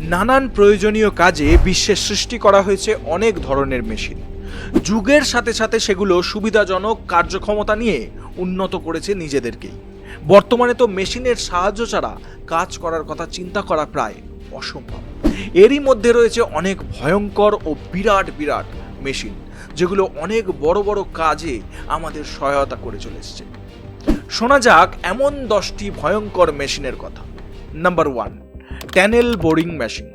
নানান প্রয়োজনীয় কাজে বিশ্বে সৃষ্টি করা হয়েছে অনেক ধরনের মেশিন। যুগের সাথে সাথে সেগুলো সুবিধাজনক কার্যক্ষমতা নিয়ে উন্নত করেছে নিজেদেরকেই। বর্তমানে তো মেশিনের সাহায্য ছাড়া কাজ করার কথা চিন্তা করা প্রায় অসম্ভব। এরই মধ্যে রয়েছে অনেক ভয়ঙ্কর ও বিরাট বিরাট মেশিন, যেগুলো অনেক বড় বড় কাজে আমাদের সহায়তা করে চলে এসছে। শোনা যাক এমন দশটি ভয়ঙ্কর মেশিনের কথা। Number one tunnel boring machine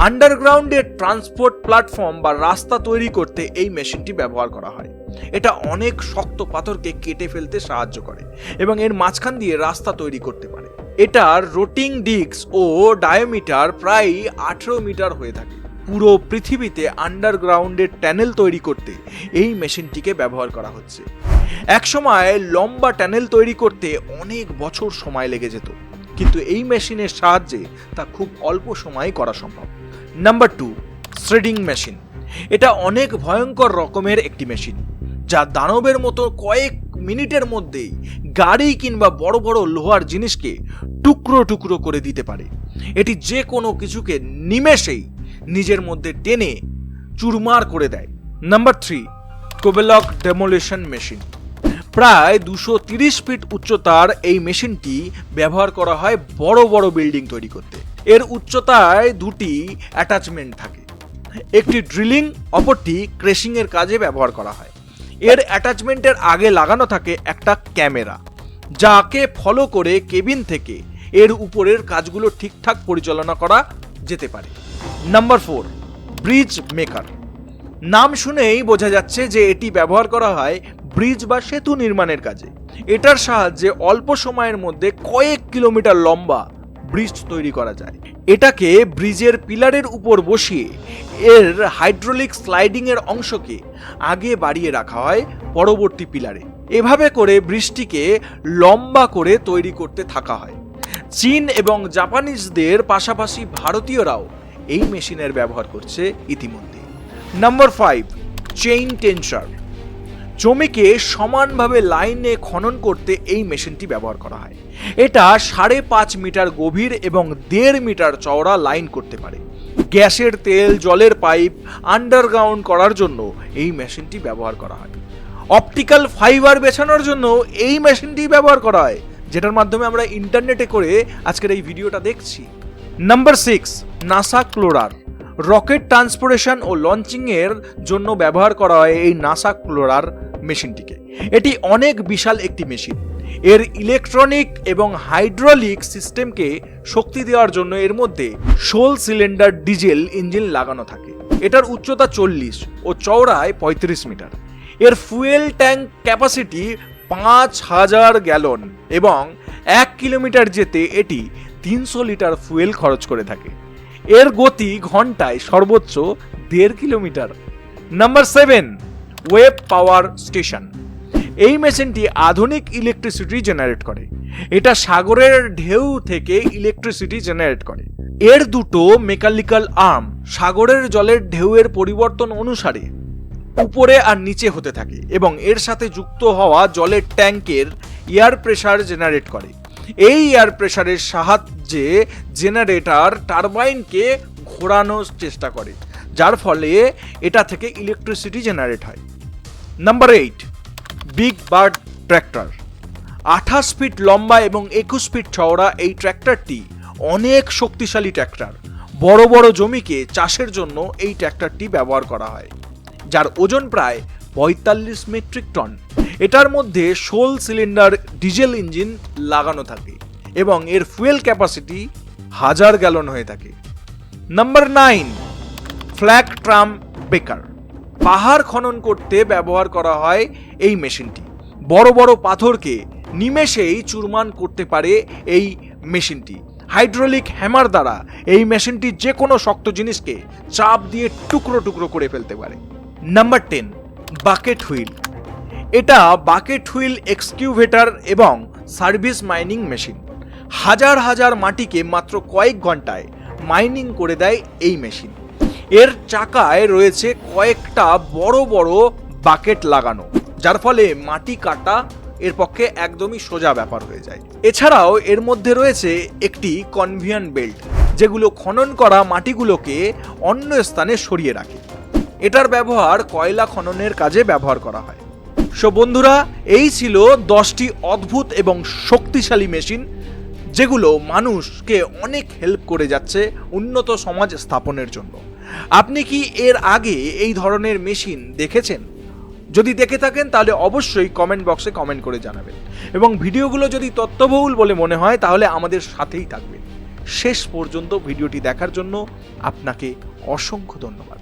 আন্ডারগ্রাউন্ডের transport platform বা রাস্তা তৈরি করতে এই মেশিনটি ব্যবহার করা হয়। এটা অনেক শক্ত পাথরকে কেটে ফেলতে সাহায্য করে এবং এর মাঝখান দিয়ে রাস্তা তৈরি করতে পারে। এটার রোটিং ডিস্ক ও ডায়োমিটার প্রায় আঠেরো মিটার হয়ে থাকে। পুরো পৃথিবীতে আন্ডারগ্রাউন্ডের ট্যানেল তৈরি করতে এই মেশিনটিকে ব্যবহার করা হচ্ছে। একসময় লম্বা ট্যানেল তৈরি করতে অনেক বছর সময় লেগে যেত। কিন্তু এই মেশিনের সাহায্যে তা খুব অল্প সময়ে করা সম্ভব। নাম্বার টু থ্রেডিং মেশিন এটা অনেক ভয়ঙ্কর রকমের একটি মেশিন, যা দানবের মতো কয়েক মিনিটের মধ্যেই গাড়ি কিংবা বড় বড় লোহার জিনিসকে টুকরো টুকরো করে দিতে পারে। এটি যে কোনো কিছুকে নিমেষেই নিজের মধ্যে টেনে চুরমার করে দেয়। Number three Kobelco demolition machine প্রায় দুশো তিরিশ ফিট উচ্চতার এই মেশিনটি ব্যবহার করা হয় বড় বড় বিল্ডিং তৈরি করতে। এর উচ্চতায় দুটি অ্যাটাচমেন্ট থাকে। একটি ড্রিলিং, অপরটি ক্রেশিং এর কাজে ব্যবহার করা হয়। এর অ্যাটাচমেন্টের আগে লাগানো থাকে একটা ক্যামেরা, যাকে ফলো করে কেবিন থেকে এর উপরের কাজগুলো ঠিকঠাক পরিচালনা করা যেতে পারে। Number four, bridge maker. নাম শুনেই বোঝা যাচ্ছে যে এটি ব্যবহার করা হয় ব্রিজ বা সেতু নির্মাণের কাজে। এটার সাহায্যে অল্প সময়ের মধ্যে কয়েক কিলোমিটার লম্বা ব্রিজ তৈরি করা যায়। এটাকে ব্রিজের পিলারের উপর বসিয়ে এর হাইড্রোলিক স্লাইডিং এর অংশকে আগে বাড়িয়ে রাখা হয় পরবর্তী পিলারে। এভাবে করে ব্রিজটিকে লম্বা করে তৈরি করতে থাকা হয়। চীন এবং জাপানিজদের পাশাপাশি ভারতীয়রাও এই মেশিনের ব্যবহার করছে ইতিমধ্যে। Number five, chain tensor. জমিকে সমানভাবে লাইনে খনন করতে এই মেশিনটি ব্যবহার করা হয়। এটা সাড়ে পাঁচ মিটার গভীর এবং দেড় মিটার চওড়া লাইন করতে পারে। গ্যাসের তেল, জলের পাইপ, আন্ডারগ্রাউন্ড করার জন্য এই মেশিনটি ব্যবহার করা হয়। অপটিক্যাল ফাইবার বেছানোর জন্য এই মেশিনটি ব্যবহার করা হয়, যেটার মাধ্যমে আমরা ইন্টারনেটে করে আজকের এই ভিডিওটা দেখছি। Number six, NASA crawler. Rocket transportation ও লঞ্চিংয়ের জন্য ব্যবহার করা হয় এই নাসা ক্লোরার মেশিনটিকে। এটি অনেক বিশাল একটি মেশিন। এর ইলেকট্রনিক এবং হাইড্রোলিক সিস্টেমকে শক্তি দেওয়ার জন্য এর মধ্যে ষোল সিলিন্ডার ডিজেল ইঞ্জিন লাগানো থাকে। এটার উচ্চতা চল্লিশ ও চওড়ায় পঁয়ত্রিশ মিটার। এর ফুয়েল ট্যাঙ্ক ক্যাপাসিটি পাঁচ হাজার গ্যালন এবং এক কিলোমিটার যেতে এটি তিনশো লিটার ফুয়েল খরচ করে থাকে। এর গতি ঘন্টায় সর্বোচ্চ দেড় kilometre. Number seven wave power station. এই মেশিনটি আধুনিক ইলেকট্রিসিটি জেনারেট করে। এটা সাগরের ঢেউ থেকে ইলেকট্রিসিটি জেনারেট করে। এর দুটো মেকানিক্যাল আর্ম সাগরের জলের ঢেউয়ের পরিবর্তন অনুসারে উপরে আর নিচে হতে থাকে এবং এর সাথে যুক্ত হওয়া জলের ট্যাঙ্কের এয়ার প্রেশার জেনারেট করে। এই এয়ার প্রেশারের সাহায্যে জেনারেটর টারবাইনকে ঘোরানোর চেষ্টা করে। যার ফলে এটা থেকে ইলেকট্রিসিটি জেনারেট হয়। Number eight big bird tractor আঠাশ ফিট লম্বা এবং একুশ ফিট চওড়া এই ট্র্যাক্টরটি অনেক শক্তিশালী ট্র্যাক্টর বড় বড় জমিকে চাষের জন্য এই ট্র্যাক্টরটি ব্যবহার করা হয়, যার ওজন প্রায় পঁয়তাল্লিশ মেট্রিক টন এটার মধ্যে ষোল সিলিন্ডার ডিজেল ইঞ্জিন লাগানো থাকে এবং এর ফুয়েল ক্যাপাসিটি হাজার গ্যালন হয়ে থাকে। নাম্বার নাইন ফ্ল্যাগ ট্রাম বেকার। পাহাড় খনন করতে ব্যবহার করা হয় এই মেশিনটি। বড় বড় পাথরকে নিমেষেই চুরমান করতে পারে এই মেশিনটি। হাইড্রোলিক হ্যামার দ্বারা এই মেশিনটি যে কোনো শক্ত জিনিসকে চাপ দিয়ে টুকরো টুকরো করে ফেলতে পারে। Number ten, bucket wheel. এটা বাকেট হুইল এক্সকিউভেটর এবং সার্ভিস মাইনিং মেশিন। হাজার হাজার মাটিকে মাত্র কয়েক ঘন্টায় মাইনিং করে দেয় এই মেশিন। এর চাকায় রয়েছে কয়েকটা বড় বড় বাকেট লাগানো, যার ফলে মাটি কাটা এর পক্ষে একদমই সোজা ব্যাপার হয়ে যায়। এছাড়াও এর মধ্যে রয়েছে একটি কনভিয়ান বেল্ট, যেগুলো খনন করা মাটিগুলোকে অন্য স্থানে সরিয়ে রাখে। এটার ব্যবহার কয়লা খননের কাজে ব্যবহার করা হয়। সো বন্ধুরা, এই ছিল দশটি অদ্ভুত এবং শক্তিশালী মেশিন, যেগুলো মানুষকে অনেক হেল্প করে যাচ্ছে উন্নত সমাজ স্থাপনের জন্য। আপনি কি এর আগে এই ধরনের মেশিন দেখেছেন? যদি দেখে থাকেন, তাহলে অবশ্যই কমেন্ট বক্সে কমেন্ট করে জানাবেন। এবং ভিডিওগুলো যদি তত্ত্ববহুল বলে মনে হয়, তাহলে আমাদের সাথেই থাকবেন। শেষ পর্যন্ত ভিডিওটি দেখার জন্য আপনাকে অসংখ্য ধন্যবাদ।